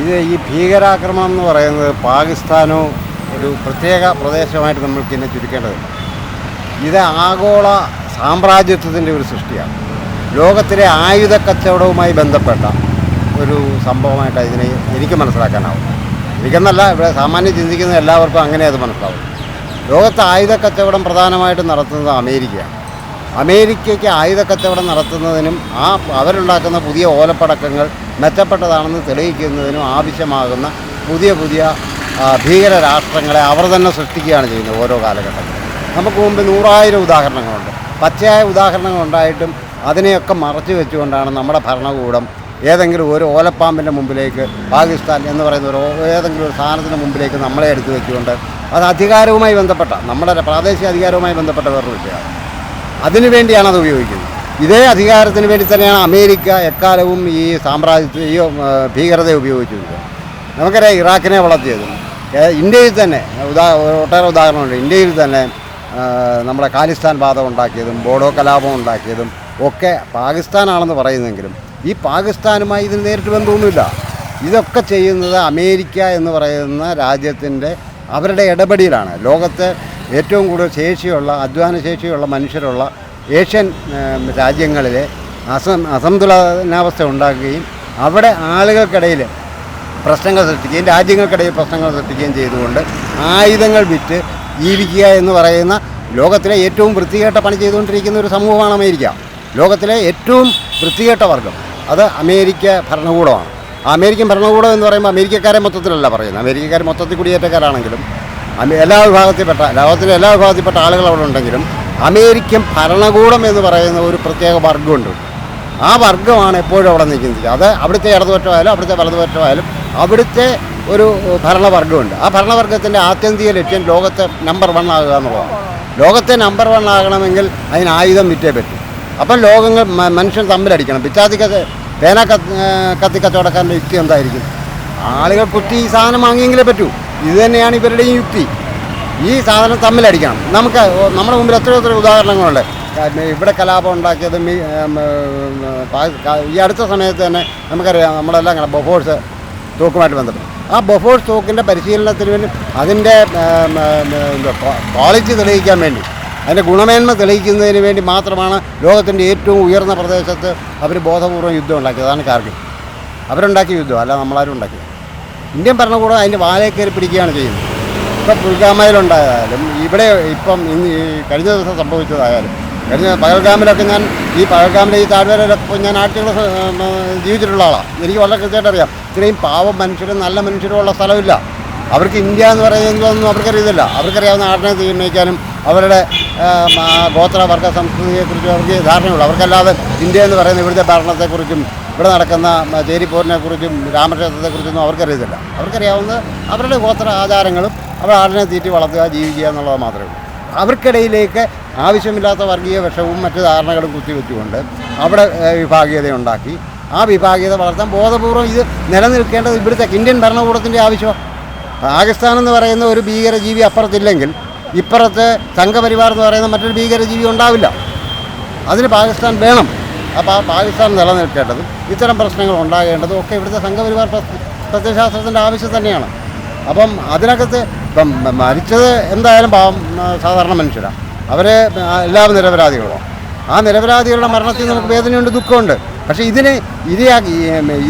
ഇത് ഈ ഭീകരാക്രമണം എന്ന് പറയുന്നത് പാകിസ്ഥാനോ ഒരു പ്രത്യേക പ്രദേശമായിട്ട് നമ്മൾക്ക് ഇതിനെ ചുരുക്കേണ്ടതില്ല. ഇത് ആഗോള സാമ്രാജ്യത്വത്തിന്റെ ഒരു സൃഷ്ടിയാണ്. ലോകത്തിലെ ആയുധ കച്ചവടവുമായി ബന്ധപ്പെട്ട ഒരു സംഭവമായിട്ട് ഇതിനെ എനിക്ക് മനസ്സിലാക്കാനാവും. എനിക്കെന്നല്ല ഇവിടെ സാമാന്യം ചിന്തിക്കുന്ന എല്ലാവർക്കും അങ്ങനെ അത് മനസ്സിലാവും ലോകത്ത് ആയുധ കച്ചവടം പ്രധാനമായിട്ടും നടത്തുന്നത് അമേരിക്കയാണ്. അമേരിക്കയ്ക്ക് ആയുധ കച്ചവടം നടത്തുന്നതിനും ആ അവരുണ്ടാക്കുന്ന പുതിയ ഓലപ്പടക്കങ്ങൾ മെച്ചപ്പെട്ടതാണെന്ന് തെളിയിക്കുന്നതിനും ആവശ്യമാകുന്ന പുതിയ പുതിയ ഭീകര രാഷ്ട്രങ്ങളെ അവർ തന്നെ സൃഷ്ടിക്കുകയാണ് ചെയ്യുന്നത് ഓരോ കാലഘട്ടത്തിൽ നമുക്ക് മുമ്പ് നൂറായിരം ഉദാഹരണങ്ങളുണ്ട്. പച്ചയായ ഉദാഹരണങ്ങൾ ഉണ്ടായിട്ടും അതിനെയൊക്കെ മറച്ചു വെച്ചുകൊണ്ടാണ് നമ്മുടെ ഭരണകൂടം ഏതെങ്കിലും ഒരു ഓലപ്പാമ്പിന്റെ മുമ്പിലേക്ക് പാകിസ്ഥാൻ എന്ന് പറയുന്ന ഒരു ഏതെങ്കിലും ഒരു സാധനത്തിന് മുമ്പിലേക്ക് നമ്മളെ എടുത്തു വെച്ചുകൊണ്ട് അത് അധികാരവുമായി ബന്ധപ്പെട്ട നമ്മുടെ പ്രാദേശിക അധികാരവുമായി ബന്ധപ്പെട്ട വേറൊരു വിഷയമാണ്. അതിനു വേണ്ടിയാണ് അത് ഉപയോഗിക്കുന്നത്. ഇതേ അധികാരത്തിന് വേണ്ടി തന്നെയാണ് അമേരിക്ക എക്കാലവും ഈ സാമ്രാജ്യത്തെ ഈ ഭീകരതയെ ഉപയോഗിച്ചിരുന്നത്. നമുക്കറിയാം ഇറാഖിനെ വളർത്തിയതും. ഇന്ത്യയിൽ തന്നെ ഉദാ ഒട്ടേറെ ഉദാഹരണമുണ്ട് ഇന്ത്യയിൽ തന്നെ നമ്മുടെ ഖാലിസ്ഥാൻ വാദം ഉണ്ടാക്കിയതും ബോഡോ കലാപം ഉണ്ടാക്കിയതും ഒക്കെ പാകിസ്ഥാനാണെന്ന് പറയുന്നെങ്കിലും ഈ പാകിസ്ഥാനുമായി ഇതിന് നേരിട്ട് ബന്ധമൊന്നുമില്ല. ഇതൊക്കെ ചെയ്യുന്നത് അമേരിക്ക എന്ന് പറയുന്ന രാജ്യത്തിന്റെ അവരുടെ ഇടപെടലാണ് ലോകത്തെ ഏറ്റവും കൂടുതൽ ശേഷിയുള്ള അധ്വാന ശേഷിയുള്ള മനുഷ്യരുള്ള ഏഷ്യൻ രാജ്യങ്ങളിൽ അസം അസന്തുലനാവസ്ഥ ഉണ്ടാക്കുകയും അവിടെ ആളുകൾക്കിടയിൽ പ്രശ്നങ്ങൾ സൃഷ്ടിക്കുകയും രാജ്യങ്ങൾക്കിടയിൽ പ്രശ്നങ്ങൾ സൃഷ്ടിക്കുകയും ചെയ്തുകൊണ്ട് ആയുധങ്ങൾ വിറ്റ് ജീവിക്കുക എന്ന് പറയുന്ന ലോകത്തിലെ ഏറ്റവും വൃത്തികെട്ട പണി ചെയ്തുകൊണ്ടിരിക്കുന്ന ഒരു സമൂഹമാണ് അമേരിക്ക. ലോകത്തിലെ ഏറ്റവും വൃത്തികെട്ട വർഗം. അത് അമേരിക്ക ഭരണകൂടമാണ്. അമേരിക്കൻ ഭരണകൂടം എന്ന് പറയുമ്പോൾ അമേരിക്കക്കാരെ മൊത്തത്തിലല്ല പറയുന്നത്. അമേരിക്കക്കാരെ മൊത്തത്തിൽ കുടിയേറ്റക്കാരാണെങ്കിലും എല്ലാ വിഭാഗത്തിൽപ്പെട്ട ലോകത്തിലെ എല്ലാ വിഭാഗത്തിൽപ്പെട്ട ആളുകൾ അവിടെ ഉണ്ടെങ്കിലും അമേരിക്കൻ ഭരണകൂടം എന്ന് പറയുന്ന ഒരു പ്രത്യേക വർഗമുണ്ട് ആ വർഗമാണ് എപ്പോഴും അവിടെ നിൽക്കുന്നത്. അത് അവിടുത്തെ ഇടതുപക്ഷമായാലും അവിടുത്തെ വലതുപക്ഷമായാലും അവിടുത്തെ ഒരു ഭരണവർഗമുണ്ട് ആ ഭരണവർഗത്തിന്റെ ആത്യന്തിക ലക്ഷ്യം ലോകത്തെ നമ്പർ വൺ ആകുക എന്നുള്ളതാണ്. ലോകത്തെ നമ്പർ വൺ ആകണമെങ്കിൽ അതിന് ആയുധം വിറ്റേ പറ്റും. അപ്പം ലോകങ്ങൾ മനുഷ്യൻ തമ്മിലടിക്കണം. പിച്ചാത്തി കത്ത് പേന കത്തി കച്ചവടക്കാരന്റെ യുക്തി എന്തായിരിക്കും? ആളുകൾ കുത്തി ഈ സാധനം വാങ്ങിയെങ്കിലേ പറ്റൂ. ഇത് തന്നെയാണ് ഇവരുടെയും യുക്തി. ഈ സാധനം തമ്മിലടിക്കണം. നമുക്ക് നമ്മുടെ മുമ്പിൽ എത്ര എത്ര ഉദാഹരണങ്ങളുണ്ട്. ഇവിടെ കലാപം ഉണ്ടാക്കിയത് ഈ അടുത്ത സമയത്ത് തന്നെ നമുക്കറിയാം നമ്മളെല്ലാം കണ്ട ബൊഫോഴ്സ് തൂക്കുമായിട്ട് ബന്ധപ്പെട്ട്. ആ ബൊഫോഴ്സ് തൂക്കിന്റെ പരിശീലനത്തിന് വേണ്ടി അതിന്റെ ക്വാളിറ്റി തെളിയിക്കാൻ വേണ്ടി അതിന്റെ ഗുണമേന്മ തെളിയിക്കുന്നതിന് വേണ്ടി മാത്രമാണ് ലോകത്തിന്റെ ഏറ്റവും ഉയർന്ന പ്രദേശത്ത് അവർ ബോധപൂർവം യുദ്ധം ഉണ്ടാക്കിയത്. അതാണ് കാർഗിൽ. അവരുണ്ടാക്കിയ യുദ്ധം അല്ല നമ്മളാരും ഉണ്ടാക്കിയത്. ഇന്ത്യൻ ഭരണകൂടം അതിന്റെ വാലേ കയറി പിടിക്കുകയാണ് ചെയ്യുന്നത്. ഇപ്പം പുൽഗാമയിലുണ്ടായാലും ഇവിടെ ഇപ്പം ഇന്ന് ഈ കഴിഞ്ഞ ദിവസം സംഭവിച്ചതായാലും കഴിഞ്ഞ പകൽഗാമിലൊക്കെ ഞാൻ ഈ പകൽഗാമിലെ ഈ താഴ്വരയിലൊക്കെ ഞാൻ ആഴ്ചകൾ ജീവിച്ചിട്ടുള്ള ആളാണ് എനിക്ക് വളരെ കൃത്യമായിട്ട് അറിയാം. ഇത്രയും പാവം മനുഷ്യരും നല്ല മനുഷ്യരും ഉള്ള സ്ഥലമില്ല. അവർക്ക് ഇന്ത്യ എന്ന് പറയുന്നതൊന്നും അവർക്കറിയത്തില്ല. അവർക്കറിയാവുന്ന ആടിനെ തീരുമാനിക്കാനും അവരുടെ ആ, ആ, ഗോത്ര വർഗ സംസ്കൃതിയെക്കുറിച്ചും അവർക്ക് ധാരണയുള്ളൂ. അവർക്കല്ലാതെ ഇന്ത്യ എന്ന് പറയുന്ന ഇവിടുത്തെ ഭരണത്തെക്കുറിച്ചും ഇവിടെ നടക്കുന്ന ചേരിപ്പോരിനെക്കുറിച്ചും ചേരിപ്പോരിനെ കുറിച്ചും രാമക്ഷേത്രത്തെക്കുറിച്ചൊന്നും അവർക്കറിയത്തില്ല. അവർക്കറിയാവുന്ന അവരുടെ ഗോത്ര ആചാരങ്ങളും അവർ ആടിനെ തീറ്റി വളർത്തുക ജീവിക്കുക എന്നുള്ളത് മാത്രമേ ഉള്ളൂ. അവർക്കിടയിലേക്ക് ആവശ്യമില്ലാത്ത വർഗീയ വിഷവും മറ്റു ധാരണകളും കുത്തിവെച്ചുകൊണ്ട് അവിടെ വിഭാഗീയത ഉണ്ടാക്കി. ആ വിഭാഗീയത വളർത്താൻ ബോധപൂർവം ഇത് നിലനിൽക്കേണ്ടത് ഇവിടുത്തെ ഇന്ത്യൻ ഭരണകൂടത്തിന്റെ ആവശ്യമാണ് പാകിസ്ഥാൻ എന്ന് പറയുന്ന ഒരു ഭീകരജീവി അപ്പുറത്തില്ലെങ്കിൽ ഇപ്പുറത്ത് സംഘപരിവാർ എന്ന് പറയുന്ന മറ്റൊരു ഭീകരജീവി ഉണ്ടാവില്ല. അതിന് പാകിസ്ഥാൻ വേണം. അപ്പോൾ ആ പാകിസ്ഥാൻ നിലനിൽക്കേണ്ടതും ഇത്തരം പ്രശ്നങ്ങൾ ഉണ്ടാകേണ്ടതും ഒക്കെ ഇവിടുത്തെ സംഘപരിവാർ പ്രത്യശാസ്ത്രത്തിന്റെ ആവശ്യം തന്നെയാണ്. അപ്പം അതിനകത്ത് ഇപ്പം മരിച്ചത് എന്തായാലും പാവം സാധാരണ മനുഷ്യരാണ് അവരെ എല്ലാവരും നിരപരാധികളാണ് ആ നിരപരാധികളുടെ മരണത്തിൽ നമുക്ക് വേദനയുണ്ട് ദുഃഖമുണ്ട്. പക്ഷേ ഇതിന് ഇരയാക്കി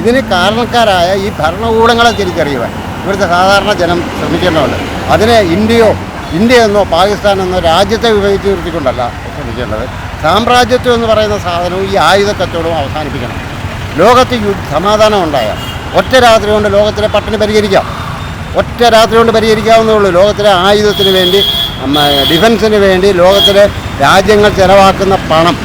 ഇതിന് കാരണക്കാരായ ഈ ഭരണകൂടങ്ങളെ തിരിച്ചറിയുവാൻ ഇവിടുത്തെ സാധാരണ ജനം ശ്രമിക്കേണ്ടതുണ്ട്. അതിനെ ഇന്ത്യയോ ഇന്ത്യ എന്നോ പാകിസ്ഥാൻ എന്നോ രാജ്യത്തെ വിഭജിച്ച് നിർത്തിക്കൊണ്ടല്ല ശ്രമിക്കേണ്ടത്. സാമ്രാജ്യത്വം എന്ന് പറയുന്ന സാധനവും ഈ ആയുധ കച്ചവടവും അവസാനിപ്പിക്കണം. ലോകത്ത് സമാധാനം ഉണ്ടായാൽ ഒറ്റ രാത്രി കൊണ്ട് ലോകത്തിലെ പട്ടിണി പരിഹരിക്കാം. ഒറ്റ രാത്രി കൊണ്ട് പരിഹരിക്കാവുന്നേ ഉള്ളൂ. ലോകത്തിലെ ആയുധത്തിന് വേണ്ടി ഡിഫൻസിന് വേണ്ടി ലോകത്തിലെ രാജ്യങ്ങൾ ചിലവാക്കുന്ന പണം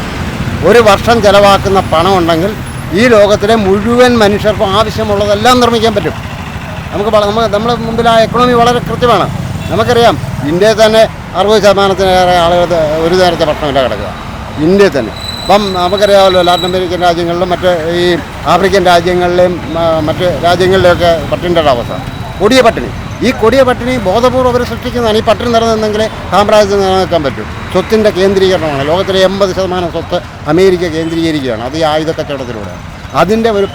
ഒരു വർഷം ചിലവാക്കുന്ന പണം ഉണ്ടെങ്കിൽ ഈ ലോകത്തിലെ മുഴുവൻ മനുഷ്യർക്കും ആവശ്യമുള്ളതെല്ലാം നിർമ്മിക്കാൻ പറ്റും. നമുക്ക് നമുക്ക് നമ്മുടെ മുമ്പിൽ ആ എക്കണോമി വളരെ കൃത്യമാണ്. നമുക്കറിയാം ഇന്ത്യയിൽ തന്നെ അറുപത് ശതമാനത്തിലേറെ ആളുകൾ ഒരു നേരത്തെ ഭക്ഷണമില്ല കിടക്കുക. ഇന്ത്യയിൽ തന്നെ. അപ്പം നമുക്കറിയാമല്ലോ ലാറ്റിൻ അമേരിക്കൻ രാജ്യങ്ങളിലും മറ്റ് ഈ ആഫ്രിക്കൻ രാജ്യങ്ങളിലെയും മറ്റ് രാജ്യങ്ങളിലെയൊക്കെ പട്ടിന്റെ അവസ്ഥ. കൊടിയ പട്ടിണി. ഈ കൊടിയ പട്ടിണി ബോധപൂർവം അവർ സൃഷ്ടിക്കുന്നതാണ്. ഈ പട്ടിണി നിലനിന്നെങ്കിൽ സാമ്രാജ്യത്തിൽ നിലനിൽക്കാൻ പറ്റും. സ്വത്തിന്റെ കേന്ദ്രീകരണമാണ്. ലോകത്തിലെ എൺപത് ശതമാനം സ്വത്ത് അമേരിക്ക കേന്ദ്രീകരിക്കുകയാണ്. അത് ഈ ആയുധ കച്ചവടത്തിലൂടെ അതിന്റെ ഒരു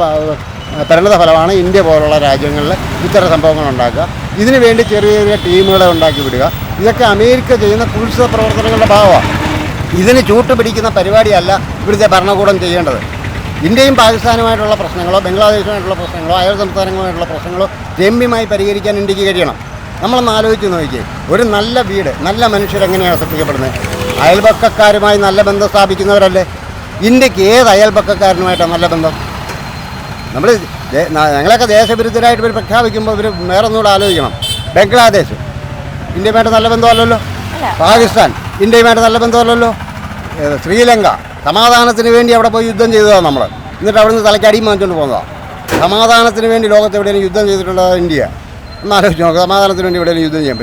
പരിണത ഫലമാണ് ഇന്ത്യ പോലുള്ള രാജ്യങ്ങളിൽ ഇത്തരം സംഭവങ്ങൾ ഉണ്ടാക്കുക. ഇതിനു വേണ്ടി ചെറിയ ചെറിയ ടീമുകളെ ഉണ്ടാക്കി വിടുക. ഇതൊക്കെ അമേരിക്ക ചെയ്യുന്ന കുത്സിത പ്രവർത്തനങ്ങളുടെ ഭാഗമാണ്. ഇതിന് ചൂട്ടുപിടിക്കുന്ന പരിപാടിയല്ല ഇവിടുത്തെ ഭരണകൂടം ചെയ്യേണ്ടത്. ഇന്ത്യയും പാകിസ്ഥാനുമായിട്ടുള്ള പ്രശ്നങ്ങളോ ബംഗ്ലാദേശുമായിട്ടുള്ള പ്രശ്നങ്ങളോ അയൽ സംസ്ഥാനങ്ങളുമായിട്ടുള്ള പ്രശ്നങ്ങളോ രമ്യമായി പരിഹരിക്കാൻ ഇന്ത്യയ്ക്ക് കഴിയണം. നമ്മളൊന്ന് ആലോചിച്ച് നോക്കിയേ ഒരു നല്ല വീട് നല്ല മനുഷ്യരെങ്ങനെയാണ് സൃഷ്ടിക്കപ്പെടുന്നത്? അയൽപക്കക്കാരുമായി നല്ല ബന്ധം സ്ഥാപിക്കുന്നവരല്ലേ? ഇന്ത്യയ്ക്ക് ഏത് അയൽപക്കക്കാരനുമായിട്ടാണ് നല്ല ബന്ധം? നമ്മൾ ഞങ്ങളൊക്കെ ദേശവിരുദ്ധരായിട്ട് ഇവർ പ്രഖ്യാപിക്കുമ്പോൾ ഇവർ വേറെ ഒന്നുകൂടെ ആലോചിക്കണം. ബംഗ്ലാദേശ് ഇന്ത്യയുമായിട്ട് നല്ല ബന്ധമല്ലല്ലോ? പാകിസ്ഥാൻ ഇന്ത്യയുമായിട്ട് നല്ല ബന്ധമല്ലല്ലോ? ശ്രീലങ്ക സമാധാനത്തിന് വേണ്ടി അവിടെ പോയി യുദ്ധം ചെയ്തതാണ് നമ്മൾ എന്നിട്ട് അവിടെ നിന്ന് തലയ്ക്ക് അടിയും വാങ്ങിച്ചുകൊണ്ട് പോകുന്നതാണ് സമാധാനത്തിന് വേണ്ടി ലോകത്ത് എവിടെയെങ്കിലും യുദ്ധം ചെയ്തിട്ടുള്ളത് ഇന്ത്യ? എന്നാലോചിച്ച് നോക്കുക സമാധാനത്തിന് വേണ്ടി എവിടെയെങ്കിലും യുദ്ധം ചെയ്യാൻ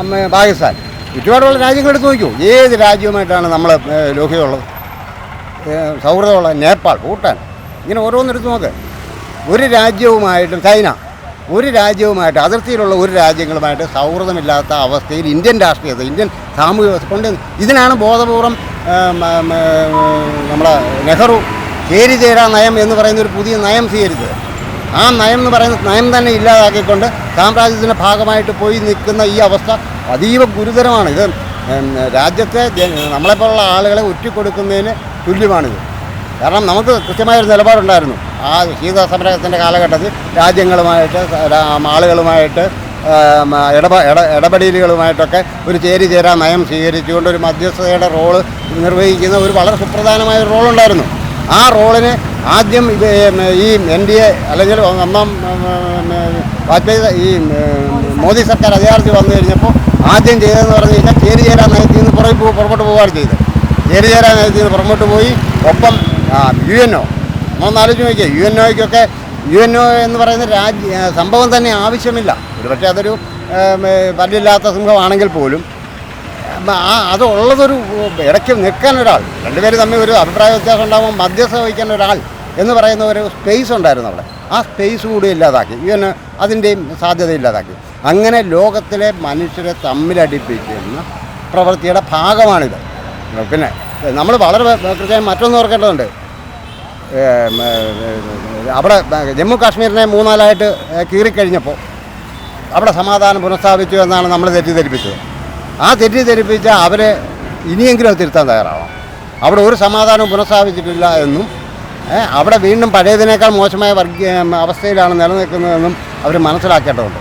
അമ്മ, പാകിസ്ഥാൻ. ചുറ്റുപാടുള്ള രാജ്യങ്ങൾ എടുത്ത് നോക്കൂ ഏത് രാജ്യവുമായിട്ടാണ് നമ്മൾ ലോഹ്യമുള്ളത്? സൗഹൃദമുള്ള നേപ്പാൾ ഭൂട്ടാൻ. ഇങ്ങനെ ഓരോന്നെടുത്ത് നോക്ക്. ഒരു രാജ്യവുമായിട്ടും ചൈന. ഒരു രാജ്യവുമായിട്ട് അതിർത്തിയിലുള്ള ഒരു രാജ്യങ്ങളുമായിട്ട് സൗഹൃദമില്ലാത്ത അവസ്ഥയിൽ ഇന്ത്യൻ രാഷ്ട്രീയത്തെ ഇന്ത്യൻ സാമൂഹ്യ വ്യവസ്ഥ കൊണ്ട് ഇതിനാണ് ബോധപൂർവം നമ്മുടെ നെഹ്റു ചേരിചേരാ നയം എന്ന് പറയുന്ന ഒരു പുതിയ നയം സ്വീകരിച്ചത്. ആ നയം എന്ന് പറയുന്ന നയം തന്നെ ഇല്ലാതാക്കിക്കൊണ്ട് സാമ്രാജ്യത്തിന്റെ ഭാഗമായിട്ട് പോയി നിൽക്കുന്ന ഈ അവസ്ഥ അതീവ ഗുരുതരമാണ്. ഇത് രാജ്യത്തെ നമ്മളെപ്പോലുള്ള ആളുകളെ ഒറ്റിക്കൊടുക്കുന്നതിന് തുല്യമാണിത്. കാരണം നമുക്ക് കൃത്യമായൊരു നിലപാടുണ്ടായിരുന്നു. ആ ശീത സമരത്തിന്റെ കാലഘട്ടത്തിൽ രാജ്യങ്ങളുമായിട്ട് ആളുകളുമായിട്ട് ഇടപ ഇട ഇടപെടലുകളുമായിട്ടൊക്കെ ഒരു ചേരി ചേരാ നയം സ്വീകരിച്ചുകൊണ്ട് ഒരു മധ്യസ്ഥതയുടെ റോൾ നിർവഹിക്കുന്ന ഒരു വളരെ സുപ്രധാനമായ ഒരു റോളുണ്ടായിരുന്നു. ആ റോളിന് ആദ്യം ഇത് ഈ എൻ ഡി എ അല്ലെങ്കിൽ ഒന്നാം വാജ്പേയി ഈ മോദി സർക്കാർ അധികാരത്തിൽ വന്നു കഴിഞ്ഞപ്പോൾ ആദ്യം ചെയ്തതെന്ന് പറഞ്ഞു കഴിഞ്ഞാൽ ചേരി ചേരാ നയത്തിൽ നിന്ന് പുറകെ പുറകോട്ട് പോവുകയാണ് ചെയ്തത്. ചേരി ചേരാ നയത്തിൽ നിന്ന് പുറകോട്ട് പോയി ഒപ്പം യു എൻ ഒ. നമ്മളൊന്ന് ആലോചിച്ച് നോക്കിയാൽ യു എൻ ഒയ്ക്കൊക്കെ യു എൻ ഒ എന്ന് പറയുന്ന രാജ്യ സംഭവം തന്നെ ആവശ്യമില്ല. ഒരുപക്ഷെ അതൊരു ഉം, ഏ, പല്ലില്ലാത്ത സിംഹമാണെങ്കിൽ പോലും. ആ അത് ഉള്ളതൊരു ഇടയ്ക്ക് നിൽക്കാൻ ഒരാൾ രണ്ടുപേര് തമ്മിൽ ഒരു അഭിപ്രായ വ്യത്യാസം ഉണ്ടാകുമ്പോൾ മധ്യസ്ഥ വഹിക്കാൻ ഒരാൾ എന്ന് പറയുന്ന ഒരു സ്പേസ് ഉണ്ടായിരുന്നു അവിടെ. ആ സ്പേസ് കൂടി ഇല്ലാതാക്കി. ഒ അതിന്റെയും സാധ്യത ഇല്ലാതാക്കി. അങ്ങനെ ലോകത്തിലെ മനുഷ്യരെ തമ്മിലടിപ്പിക്കുന്ന പ്രവൃത്തിയുടെ ഭാഗമാണിത്. പിന്നെ നമ്മൾ വളരെ കൃത്യമായി മറ്റൊന്ന് ഓർക്കേണ്ടതുണ്ട്. അവിടെ ജമ്മു കാശ്മീരിനെ മൂന്നാലായിട്ട് കീറിക്കഴിഞ്ഞപ്പോൾ അവിടെ സമാധാനം പുനഃസ്ഥാപിച്ചു എന്നാണ് നമ്മൾ തെറ്റിദ്ധരിപ്പിച്ചത്. ആ തെറ്റിദ്ധരിപ്പിച്ച അവരെ ഇനിയെങ്കിലും അത് തിരുത്താൻ തയ്യാറാവണം. അവിടെ ഒരു സമാധാനവും പുനഃസ്ഥാപിച്ചിട്ടില്ല എന്നും അവിടെ വീണ്ടും പഴയതിനേക്കാൾ മോശമായ വർഗീയ അവസ്ഥയിലാണ് നിലനിൽക്കുന്നതെന്നും അവർ മനസ്സിലാക്കേണ്ടതുണ്ട്.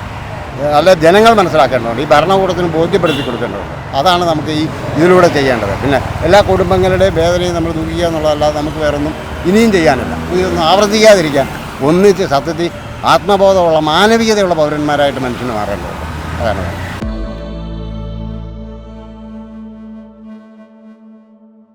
അല്ല ജനങ്ങൾ മനസ്സിലാക്കേണ്ടതുണ്ട്. ഈ ഭരണകൂടത്തിന് ബോധ്യപ്പെടുത്തി കൊടുക്കേണ്ടതുണ്ട്. അതാണ് നമുക്ക് ഈ ഇതിലൂടെ ചെയ്യേണ്ടത്. പിന്നെ എല്ലാ കുടുംബങ്ങളുടെയും വേദനയും നമ്മൾ ദുഃഖിക്കുക എന്നുള്ളതല്ലാതെ നമുക്ക് വേറൊന്നും ഇനിയും ചെയ്യാനല്ല. ഇതൊന്നും ആവർത്തിക്കാതിരിക്കാൻ. ഒന്നിച്ച് സത്യത്തിൽ ആത്മബോധമുള്ള മാനവികതയുള്ള പൗരന്മാരായിട്ട് മനുഷ്യന് മാറേണ്ടതുണ്ട്. അതാണ്.